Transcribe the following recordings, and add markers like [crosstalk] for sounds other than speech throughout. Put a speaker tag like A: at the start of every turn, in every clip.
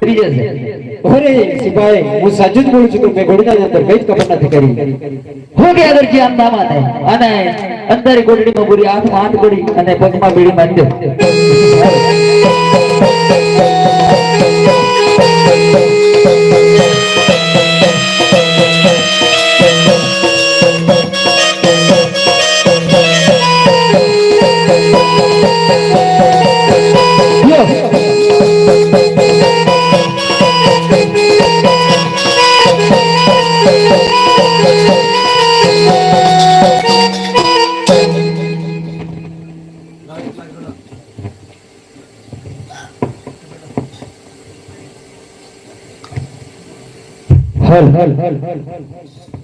A: ત્રીજે છે
B: ઓરે સિપાઈ હું જ બોલું છું કે મેં અંદર કઈ ખબર નથી કરી.
A: હું કે અગરજી આમ નામા થાય, અને અંતરે ગોડડીમાં પૂરી હાથમાં આંખ પડી અને પગમાં બીડી મારી [laughs]
B: હલ હલ હલ હલ હલ
A: રે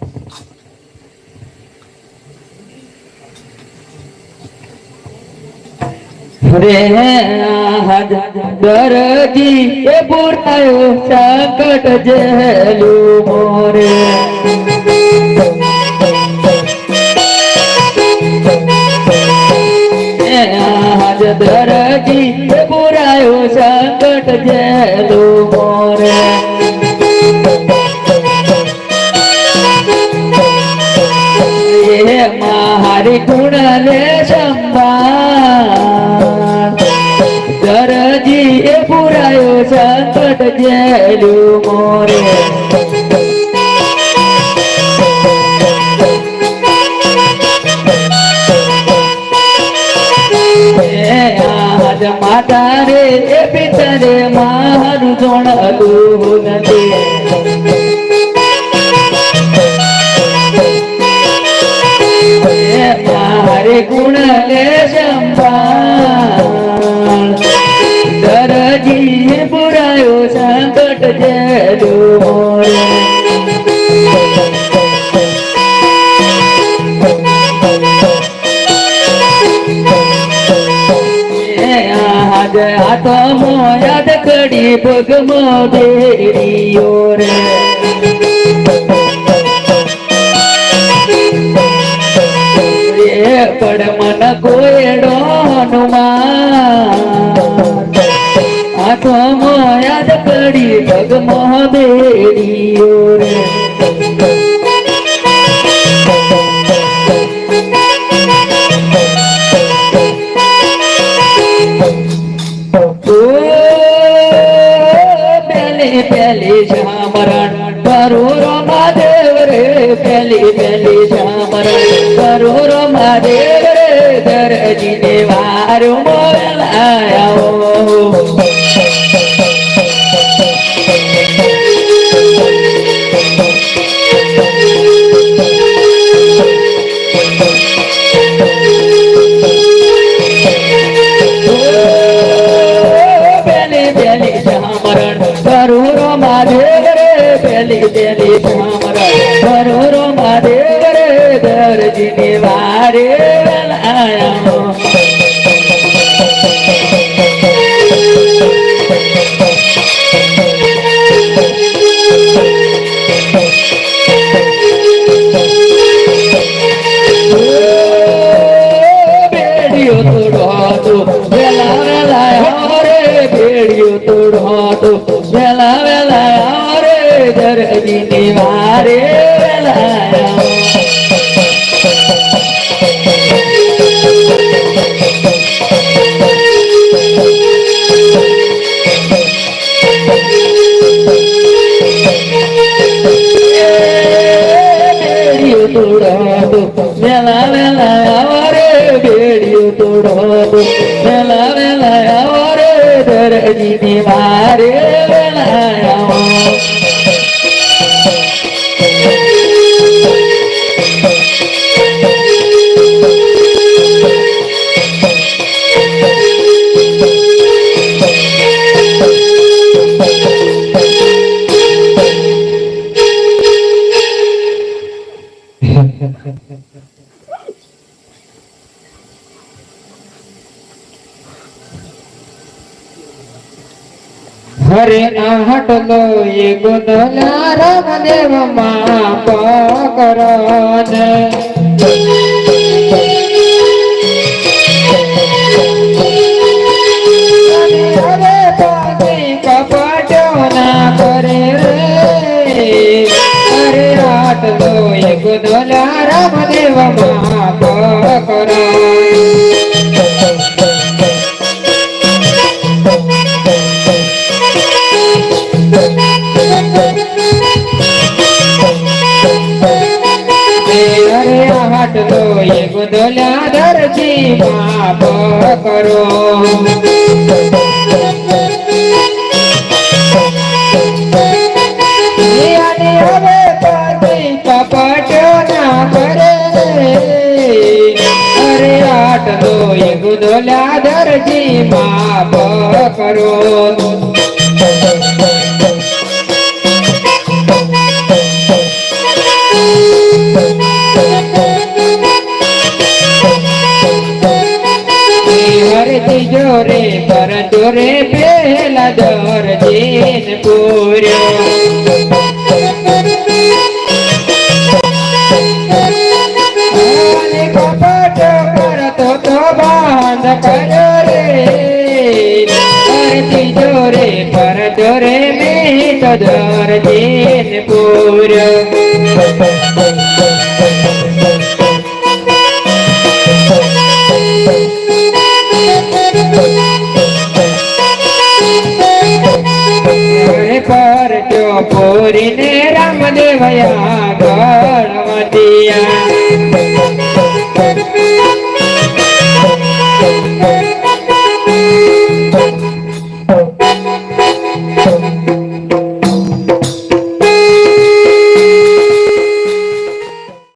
A: દરજી એ પુરાયો સંકટ જેલું મોરે. દરજી એ પુરાયો સંકટ જેલું મોરે. સંકટ જેલું મોરે માતા રે એ પિતરે મારું જોણલું નથી ગુણ હાથમો યાદ કડી પગમો દેરીઓ રે પણ મન કોયડો હનુમાન. હાથમો યાદ કડી પગમો દેરીઓ રે પેલી પેલી શામરણ કરોરો મહાદેવ રે, પેલી પેલી શામરણ કરોરો મહાદેવ રે, દરજીને વારું બોલાયો વારે
B: હરે આહટલો એ ગોદલા રામદેવમાં પકરો ને. હરે પાતી કપટો
C: ના કરે રે. હરે આટલો કરો અરે હાટલો એક દોલા દરજી માપ કરો અને આટલો એક દોલા દરજી બાપ કરો. જોરે પર જોરે પહેલા દર જીન પૂર્યો. કરે મેં તદર જેન પૂર. પર ચોપોરીને રામદેવયા ગણવતિયા.